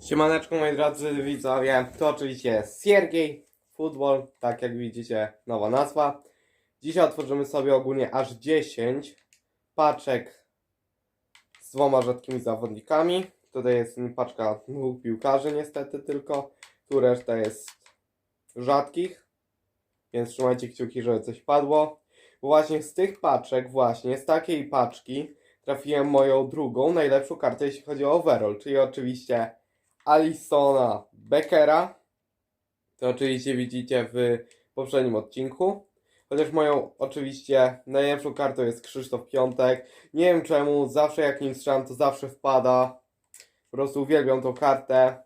Siemaneczko moi drodzy widzowie, to oczywiście Siergiej Futbol, tak jak widzicie nowa nazwa. Dzisiaj otworzymy sobie ogólnie aż 10 paczek z dwoma rzadkimi zawodnikami. Tutaj jest paczka dwóch piłkarzy niestety tylko, tu reszta jest rzadkich, więc trzymajcie kciuki, żeby coś padło. Bo właśnie z tych paczek, właśnie z takiej paczki trafiłem moją drugą, najlepszą kartę jeśli chodzi o overall, czyli oczywiście Alisona Beckera. To oczywiście widzicie w poprzednim odcinku. Chociaż moją oczywiście najlepszą kartą jest Krzysztof Piątek. Nie wiem czemu, zawsze jak nim strzelam to zawsze wpada. Po prostu uwielbiam tą kartę.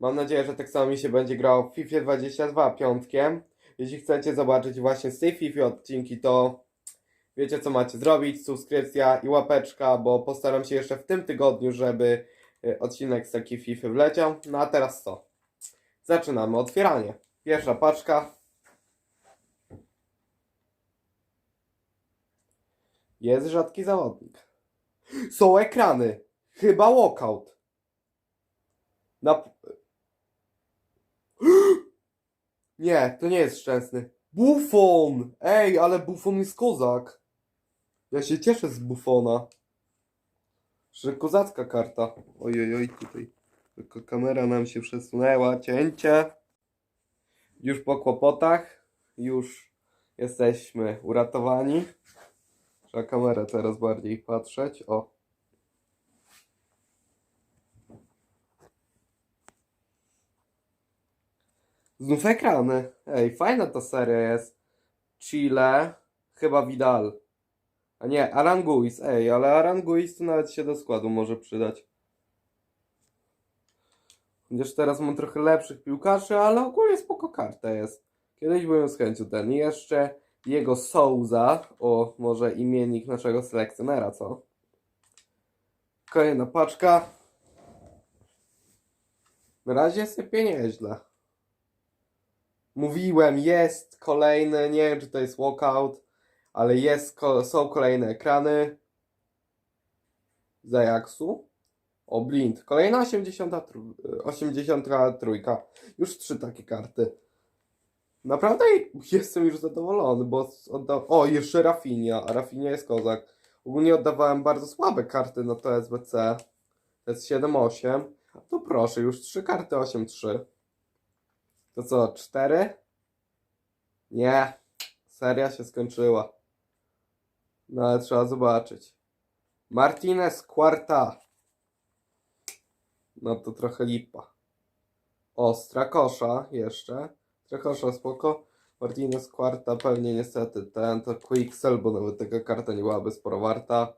Mam nadzieję, że tak samo mi się będzie grało w FIFA 22 piątkiem. Jeśli chcecie zobaczyć właśnie z tej FIFA odcinki, to wiecie co macie zrobić. Subskrypcja i łapeczka, bo postaram się jeszcze w tym tygodniu, żeby odcinek z takiej FIFA wleciał. No a teraz co? Zaczynamy otwieranie. Pierwsza paczka. Jest rzadki zawodnik. Są ekrany. Chyba walkout. Na... Nie, to nie jest szczęsny. Buffon! Ej, ale Buffon jest kozak. Ja się cieszę z Buffona. Że kozacka karta. Ojej, oj, tutaj. Tylko kamera nam się przesunęła. Cięcie. Już po kłopotach. Już jesteśmy uratowani. Trzeba kamerę teraz bardziej patrzeć. O. Znów ekrany. Ej, fajna ta seria jest. Chile. Chyba Vidal. A nie, Aranguiz. Ej, ale Aranguiz to nawet się do składu może przydać. Chociaż teraz mam trochę lepszych piłkarzy, ale ogólnie spoko karta jest. Kiedyś byłem z chęcią ten. I jeszcze jego Souza. O, może imiennik naszego selekcjonera, co? Kolejna paczka. Na razie sypie nieźle. Mówiłem, jest kolejny, nie wiem czy to jest walkout, ale jest, są kolejne ekrany. Z Ajaxu. O, blind. Kolejna 83. 83. Już trzy takie karty. Naprawdę jestem już zadowolony, bo odda... O, jeszcze Rafinha. A Rafinha jest kozak. Ogólnie oddawałem bardzo słabe karty na to SBC. To jest 7-8. A to proszę, już trzy karty 8-3. To co, cztery? Nie. Seria się skończyła. No ale trzeba zobaczyć. Martinez Quarta. No to trochę lipa. O, Strakosza jeszcze. Strakosza spoko. Martinez Quarta pewnie niestety ten to Quicksell, bo nawet taka karta nie byłaby sporo warta.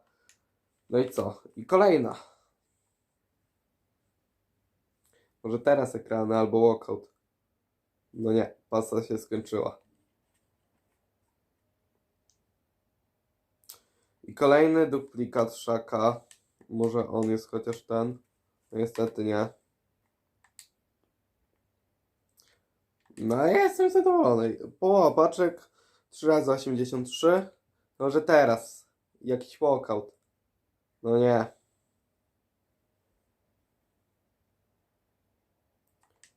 No i co? I kolejna. Może teraz ekrany albo walkout. No nie, pasa się skończyła. I kolejny duplikat Szaka. Może on jest chociaż ten. No niestety nie. No ja jestem zadowolony. Połowa paczek 3 razy 83. Może teraz jakiś walkout. No nie.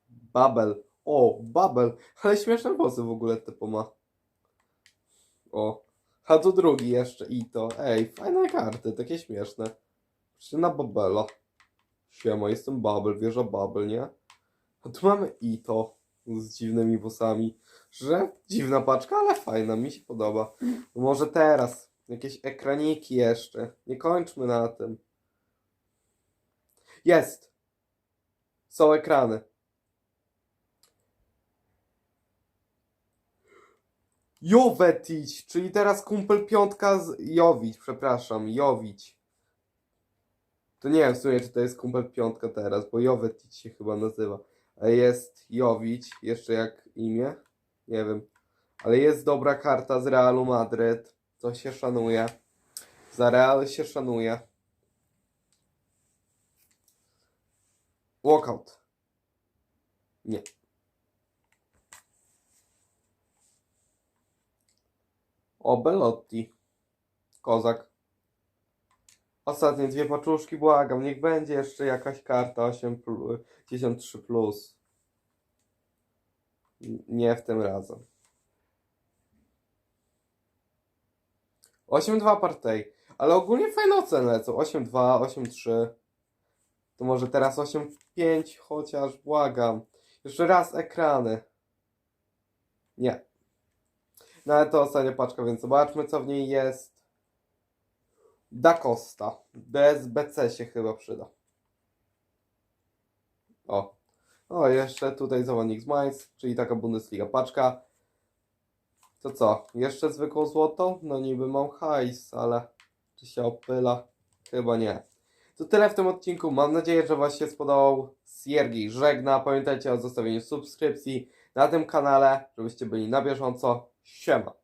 Babel. O, Babel. Ale śmieszne włosy w ogóle typu ma. O. A tu drugi jeszcze. I to. Ej, fajne karty, takie śmieszne. Patrzcie na Babela. Siema, jestem Babel, wieża Babel, nie? A tu mamy Ito z dziwnymi włosami. Że dziwna paczka, ale fajna, mi się podoba. Może teraz. Jakieś ekraniki jeszcze. Nie kończmy na tym. Jest! Są ekrany. Jovetic, czyli teraz kumpel piątka z Jowić, przepraszam, Jowić. To nie wiem w sumie, czy to jest kumpel piątka teraz, bo Jovetic się chyba nazywa. Jest Jowić, jeszcze jak imię? Nie wiem. Ale jest dobra karta z Realu Madryt, to się szanuje. Za Real się szanuje. Walkout. Nie. O, Belotti. Kozak. Ostatnie dwie paczuszki, błagam, niech będzie jeszcze jakaś karta 8 plus, 53 plus. N- Nie w tym razem. 8-2 partej, ale ogólnie fajne oceny lecą. 8-2, 8-3. To może teraz 8-5 chociaż, błagam. Jeszcze raz ekrany. Nie. No ale to ostatnia paczka, więc zobaczmy co w niej jest. Da Costa. DSBC się chyba przyda. O. O, jeszcze tutaj zawodnik z Mainz, czyli taka Bundesliga paczka. To co? Jeszcze zwykłą złotą? No niby mam hajs, ale czy się opyla? Chyba nie. To tyle w tym odcinku. Mam nadzieję, że Wam się spodobał. Siergiej żegna. Pamiętajcie o zostawieniu subskrypcji na tym kanale, żebyście byli na bieżąco. Siema.